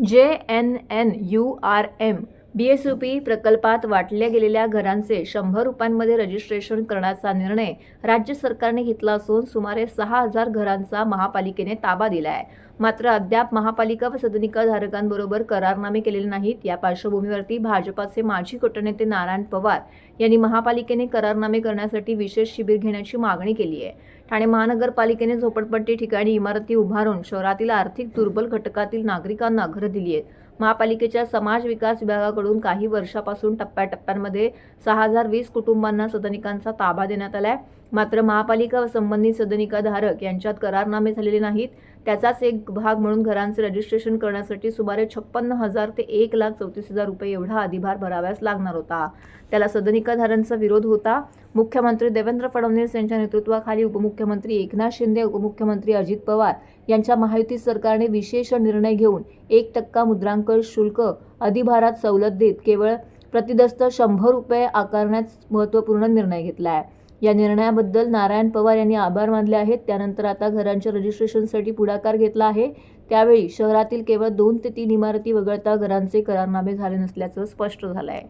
J N N U R M. B S U P प्रकल्पात वाटल्या गेलेल्या घरांचे शंभर रुपयांमध्ये रजिस्ट्रेशन करण्याचा निर्णय राज्य सरकारने घेतला असून सुमारे सहा हजार घरांचा महापालिकेने ताबा दिला आहे मात्र अद्याप महापालिका व सदनिका धारकांबरोबर करारनामे केलेले नाहीत. या पार्श्वभूमीवरती भाजपाचे माजी गटनेते नारायण पवार यांनी महापालिकेने करारनामे करण्यासाठी विशेष शिबिर घेण्याची मागणी केली आहे. ठाणे महानगरपालिकेने झोपडपट्टी ठिकाणी इमारती उभारून शहरातील आर्थिक दुर्बल घटकातील नागरिकांना घरं दिली आहेत. महापालिकेच्या समाज विकास विभागाकडून काही वर्षापासून टप्प्याटप्प्यांमध्ये सहा हजार वीस कुटुंबांना सदनिकांचा ताबा देण्यात आलाय. मात्र महापालिका व संबंधित सदनिकाधारक यांच्यात करारनामे झालेले नाहीत. त्याचाच एक भाग म्हणून घरांचे रजिस्ट्रेशन करण्यासाठी सुमारे छप्पन्न हजार ते एक लाख चौतीस हजार रुपये एवढा अधिभार भराव्यास लागणार होता. त्याला सदनिकाधारांचा विरोध होता. मुख्यमंत्री देवेंद्र फडणवीस यांच्या नेतृत्वाखाली उपमुख्यमंत्री एकनाथ शिंदे उपमुख्यमंत्री अजित पवार यांच्या महायुती सरकारने विशेष निर्णय घेऊन एक टक्का मुद्रांक शुल्क अधिभारात सवलत देत केवळ प्रतिदस्त शंभर रुपये आकारण्यास महत्त्वपूर्ण निर्णय घेतला आहे या निर्णयाबद्दल नारायण पवार यांनी आभार मानले आहेत. त्यानंतर आता घरांच्या रजिस्ट्रेशनसाठी पुढाकार घेतला आहे. त्यावेळी शहरातील केवळ दोन ते तीन इमारती वगळता घरांचे करारनामे झाले नसल्याचं स्पष्ट झालं आहे